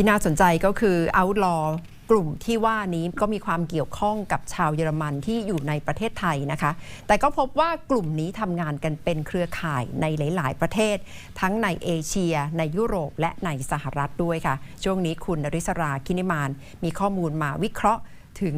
ที่น่าสนใจก็คือ outlaw กลุ่มที่ว่านี้ก็มีความเกี่ยวข้องกับชาวเยอรมันที่อยู่ในประเทศไทยนะคะ แต่ก็พบว่ากลุ่มนี้ทำงานกันเป็นเครือข่ายในหลาย ๆ ประเทศ ทั้งในเอเชีย ในยุโรปและในสหรัฐด้วยค่ะ ช่วงนี้คุณนริศราคินิมาน มีข้อมูลมาวิเคราะห์ถึง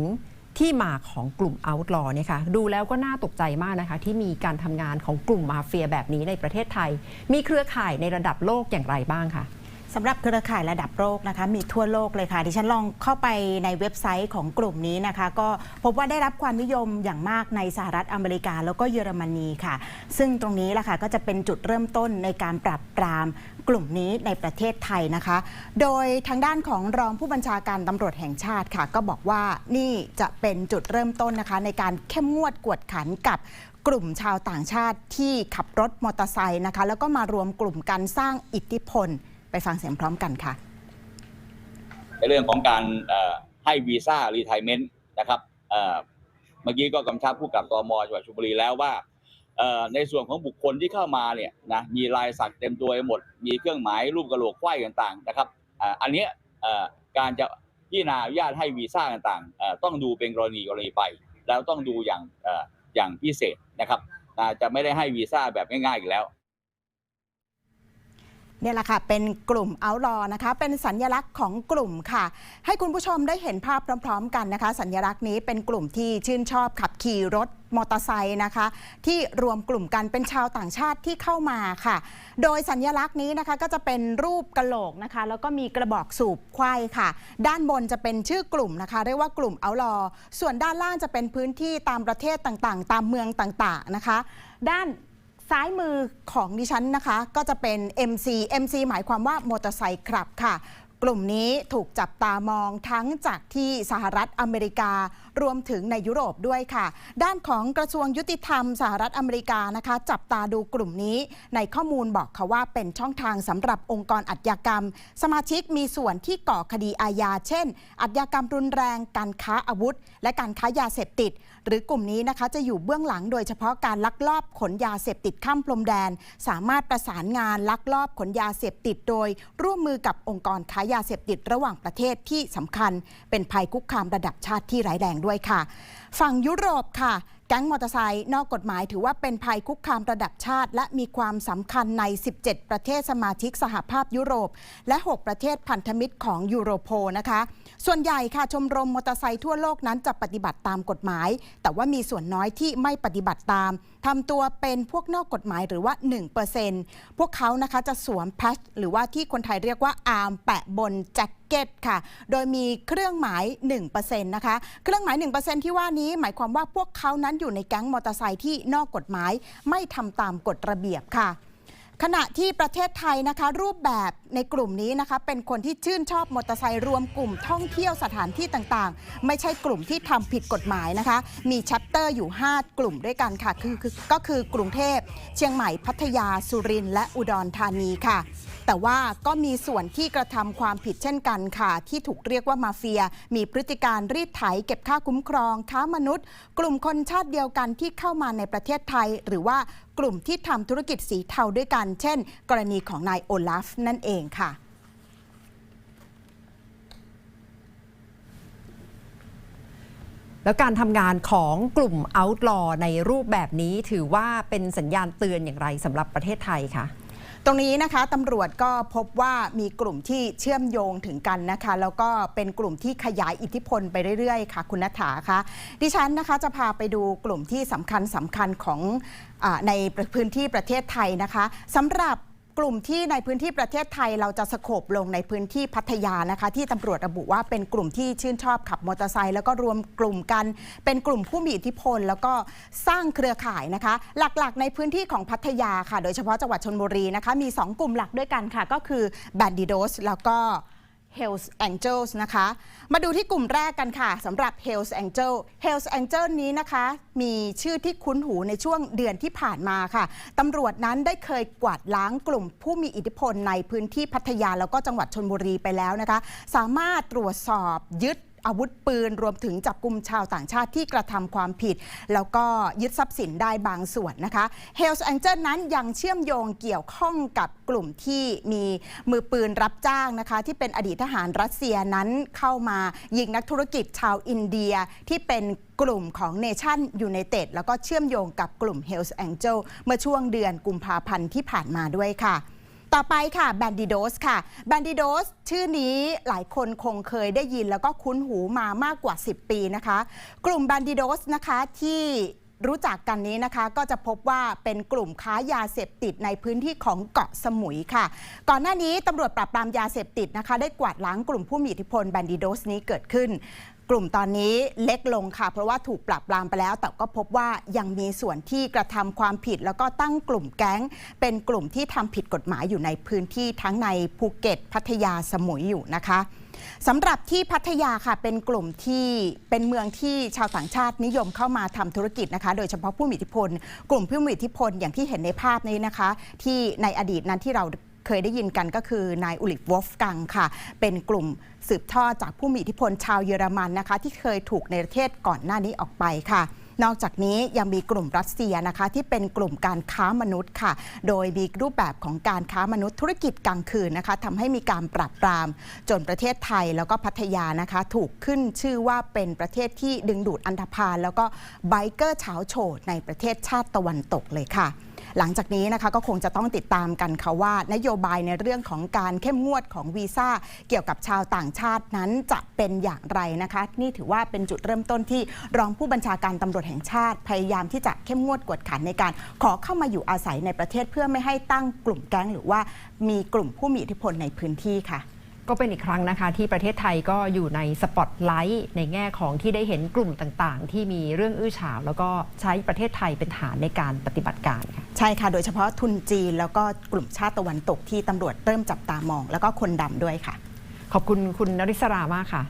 ที่มาของกลุ่ม outlaw เนี่ยค่ะดูแล้วก็น่าตกใจมากนะคะ ที่มีการทำงานของกลุ่มมาเฟียแบบนี้ในประเทศไทย มีเครือข่ายในระดับโลกอย่างไรบ้างคะ สำหรับเครือข่ายระดับโลกนะคะมีทั่วโลกเลยค่ะดิฉันลองเข้าไปในเว็บไซต์ของกลุ่มนี้นะคะ ก็พบว่าได้รับความนิยมอย่างมากในสหรัฐอเมริกา แล้วก็เยอรมนีค่ะ ซึ่งตรงนี้แหละค่ะก็จะเป็นจุดเริ่มต้นในการปราบปรามกลุ่มนี้ในประเทศไทยนะคะ โดยทางด้านของรองผู้บัญชาการตำรวจแห่งชาติค่ะ ก็บอกว่านี่จะเป็นจุดเริ่มต้นนะคะ ในการเข้มงวดกวดขันกับกลุ่มชาวต่างชาติที่ขับรถมอเตอร์ไซค์นะคะ แล้วก็มารวมกลุ่มกันสร้างอิทธิพล ไปฟังเสียงพร้อมกันค่ะ ในเรื่องของการให้วีซ่ารีไทเมนต์นะครับเมื่อกี้ก็กำชับผู้กับตมจังหวัดชลบุรีแล้วว่าในส่วนของบุคคลที่เข้ามาเนี่ยนะมีลายสักเต็มตัวหมด มีเครื่องหมายรูปกระโหลกไขว้ต่างๆนะครับอันนี้การจะพิจารณาอนุญาตให้วีซ่าต่างๆต้องดูเป็นกรณีกรณีไป แล้วต้องดูอย่างอย่างพิเศษนะครับจะไม่ได้ให้วีซ่าแบบง่ายๆอีกแล้ว เนี่ยแหละค่ะ เป็นกลุ่มเอาลอนะคะ เป็นสัญญลักษณ์ของกลุ่มค่ะ ให้คุณผู้ชมได้เห็นภาพพร้อม ๆ กันนะคะ สัญญลักษณ์นี้เป็นกลุ่มที่ชื่นชอบขับขี่รถมอเตอร์ไซค์นะคะ ที่รวมกลุ่มกันเป็นชาวต่างชาติที่เข้ามาค่ะ โดยสัญญลักษณ์นี้นะคะก็จะเป็นรูปกระโหลกนะคะ แล้วก็มีกระบอกสูบไขว้ค่ะ ด้านบนจะเป็นชื่อกลุ่มนะคะ เรียกว่ากลุ่มเอาลอส่วนด้านล่างจะเป็นพื้นที่ตามประเทศต่างๆ ตามเมืองต่างๆนะคะ ด้าน ซ้ายมือของดิฉันนะคะ ก็จะเป็น MC MC หมายความว่ามอเตอร์ไซค์ครับค่ะ กลุ่มนี้ถูกจับตามองทั้งจากที่สหรัฐอเมริกา รวมถึงในยุโรปด้วยค่ะ ด้านของกระทรวงยุติธรรมสหรัฐอเมริกานะคะ จับตาดูกลุ่มนี้ ในข้อมูลบอกค่ะว่าเป็นช่องทางสำหรับองค์กรอาชญากรรม สมาชิกมีส่วนที่ก่อคดีอาญาเช่นอาชญากรรมรุนแรง การค้าอาวุธ และการค้ายาเสพติด หรือกลุ่มนี้นะคะจะอยู่เบื้องหลังโดยเฉพาะการลักลอบขนยาเสพติดข้ามพรมแดน สามารถประสานงานลักลอบขนยาเสพติดโดย ร่วมมือกับองค์กรค้ายาเสพติดระหว่างประเทศที่สำคัญ เป็นภัยคุกคามระดับชาติที่ร้ายแรงด้วยค่ะ ฝั่งยุโรปค่ะ แก๊งมอเตอร์ไซค์นอกกฎหมายถือว่าเป็นภัยคุกคามระดับชาติ และมีความสำคัญใน 17 ประเทศสมาชิกสหภาพยุโรป และ 6 ประเทศพันธมิตรของยูโรโปนะคะ ส่วนใหญ่ค่ะชมรมมอเตอร์ไซค์ทั่วโลกนั้นจะปฏิบัติตามกฎหมาย แต่ว่ามีส่วนน้อยที่ไม่ปฏิบัติตามทำตัวเป็นพวกนอกกฎหมายหรือว่า 1%พวกเขานะคะจะสวมแพชหรือว่าที่คนไทยเรียกว่าอาร์มแปะบนแจ็ค เก็ตค่ะ โดยมีเครื่องหมาย 1%นะคะ เครื่องหมาย 1%ที่ว่านี้หมายความว่าพวกเขานั้นอยู่ในแก๊งมอเตอร์ไซค์ที่นอกกฎหมาย ไม่ทำตามกฎระเบียบค่ะขณะที่ประเทศไทยนะคะ รูปแบบในกลุ่มนี้นะคะ เป็นคนที่ชื่นชอบมอเตอร์ไซค์รวมกลุ่มท่องเที่ยวสถานที่ต่างๆ ไม่ใช่กลุ่มที่ทำผิดกฎหมายนะคะ มีแชปเตอร์อยู่ 5 กลุ่มด้วยกันค่ะคือคือก็คือกรุงเทพ เชียงใหม่พัทยาสุรินทร์และอุดรธานีค่ะ แต่ว่าก็มีส่วนที่กระทำความผิดเช่นกันค่ะ ที่ถูกเรียกว่ามาเฟีย มีพฤติการรีดไถเก็บค่าคุ้มครอง ค้ามนุษย์ กลุ่มคนชาติเดียวกันที่เข้ามาในประเทศไทย หรือว่ากลุ่มที่ทำธุรกิจสีเทาด้วยกัน เช่น กรณีของนายโอลาฟนั่นเองค่ะแล้วการทำงานของกลุ่ม outlaw ในรูปแบบนี้ถือว่าเป็นสัญญาณเตือนอย่างไรสำหรับประเทศไทยคะ ตรงนี้นะคะตำรวจก็พบว่ามีกลุ่มที่เชื่อมโยงถึงกันนะคะ แล้วก็เป็นกลุ่มที่ขยายอิทธิพลไปเรื่อยๆ ค่ะ คุณนัฐาคะดิฉันนะคะจะพาไปดูกลุ่มที่สำคัญสำคัญของอในพื้นที่ประเทศไทยนะคะสำหรับ กลุ่มที่ในพื้นที่ประเทศไทยเราจะสโคบลงในพื้นที่พัทยานะคะ ที่ตำรวจระบุว่าเป็นกลุ่มที่ชื่นชอบขับมอเตอร์ไซค์แล้วก็รวมกลุ่มกัน เป็นกลุ่มผู้มีอิทธิพล แล้วก็สร้างเครือข่ายนะคะ หลักๆ ในพื้นที่ของพัทยาค่ะ โดยเฉพาะจังหวัดชนบุรีนะคะ มี 2 กลุ่มหลักด้วยกันค่ะ ก็คือแบนดิโดสแล้วก็ Hells Angels นะคะ มาดูที่กลุ่มแรกกันค่ะสำหรับ Hells Angel Hells Angel นี้นะคะ มีชื่อที่คุ้นหูในช่วงเดือนที่ผ่านมาค่ะตำรวจนั้นได้เคยกวาดล้างกลุ่มผู้มีอิทธิพลในพื้นที่พัทยาแล้วก็จังหวัดชนบุรีไปแล้วนะคะ สามารถตรวจสอบยึด อาวุธปืนรวมถึงจับกลุ่มชาวต่างชาติที่กระทำความผิด แล้วก็ยึดทรัพย์สินได้บางส่วนนะคะ Hells Angel นั้นยังเชื่อมโยงเกี่ยวข้องกับกลุ่มที่มีมือปืนรับจ้างนะคะ ที่เป็นอดีตทหารรัสเซียนั้นเข้ามายิงนักธุรกิจชาวอินเดียที่เป็นกลุ่มของ Nation United แล้วก็เชื่อมโยงกับกลุ่ม Hells Angel เมื่อช่วงเดือนกุมภาพันธ์ที่ผ่านมาด้วยค่ะ ต่อไปค่ะแบนดิโดสค่ะแบนดิโดสชื่อนี้หลายคนคงเคยได้ยินแล้วก็คุ้นหูมามากกว่า 10 ปีนะคะ กลุ่มแบนดิโดสนะคะที่ รู้จักกันนี้นะคะ ก็จะพบว่าเป็นกลุ่มค้ายาเสพติดในพื้นที่ของเกาะสมุยค่ะ ก่อนหน้านี้ตำรวจปราบปรามยาเสพติดนะคะ ได้กวาดล้างกลุ่มผู้มีอิทธิพลแบนดิโดสนี้เกิดขึ้น กลุ่มตอนนี้เล็กลงค่ะ เพราะว่าถูกปราบปรามไปแล้ว แต่ก็พบว่ายังมีส่วนที่กระทำความผิด แล้วก็ตั้งกลุ่มแก๊ง เป็นกลุ่มที่ทำผิดกฎหมายอยู่ในพื้นที่ทั้งในภูเก็ต พัทยาสมุยอยู่นะคะ สำหรับที่พัทยาค่ะเป็นกลุ่มที่เป็นเมืองที่ชาวต่างชาตินิยมเข้ามาทำธุรกิจนะคะ โดยเฉพาะผู้มีอิทธิพล กลุ่มผู้มีอิทธิพลอย่างที่เห็นในภาพนี้นะคะ ที่ในอดีตนั้นที่เราเคยได้ยินกันก็คือนายอุลิฟวอฟกังค่ะ เป็นกลุ่มสืบทอดจากผู้มีอิทธิพลชาวเยอรมันนะคะ ที่เคยถูกในประเทศก่อนหน้านี้ออกไปค่ะ นอกจากนี้ยังมีกลุ่มรัสเซียนะคะที่เป็นกลุ่มการค้ามนุษย์ค่ะ โดยมีรูปแบบของการค้ามนุษย์ธุรกิจกลางคืนนะคะทำให้มีการปราบปราม จนประเทศไทยแล้วก็พัทยานะคะ ถูกขึ้นชื่อว่าเป็นประเทศที่ดึงดูดอันธพาลแล้วก็ไบเกอร์เฉาโฉดในประเทศชาติตะวันตกเลยค่ะ หลังจากนี้นะคะก็คงจะต้องติดตามกันค่ะว่านโยบายในเรื่องของการเข้มงวดของวีซ่าเกี่ยวกับชาวต่างชาตินั้นจะเป็นอย่างไรนะคะ นี่ถือว่าเป็นจุดเริ่มต้นที่รองผู้บัญชาการตำรวจแห่งชาติ พยายามที่จะเข้มงวดกวดขันในการขอเข้ามาอยู่อาศัยในประเทศเพื่อไม่ให้ตั้งกลุ่มแก๊งหรือว่ามีกลุ่มผู้มีอิทธิพลในพื้นที่ค่ะ ก็เป็นอีกครั้งนะคะ ที่ประเทศไทยก็อยู่ในสปอตไลท์ในแง่ของที่ได้เห็นกลุ่มต่างๆ ที่มีเรื่องอื้อฉาว แล้วก็ใช้ประเทศไทยเป็นฐานในการปฏิบัติการค่ะใช่ค่ะ โดยเฉพาะทุนจีน แล้วก็กลุ่มชาติตะวันตกที่ตำรวจเริ่มจับตามอง แล้วก็คนดำด้วยค่ะ ขอบคุณคุณนริศรามากค่ะ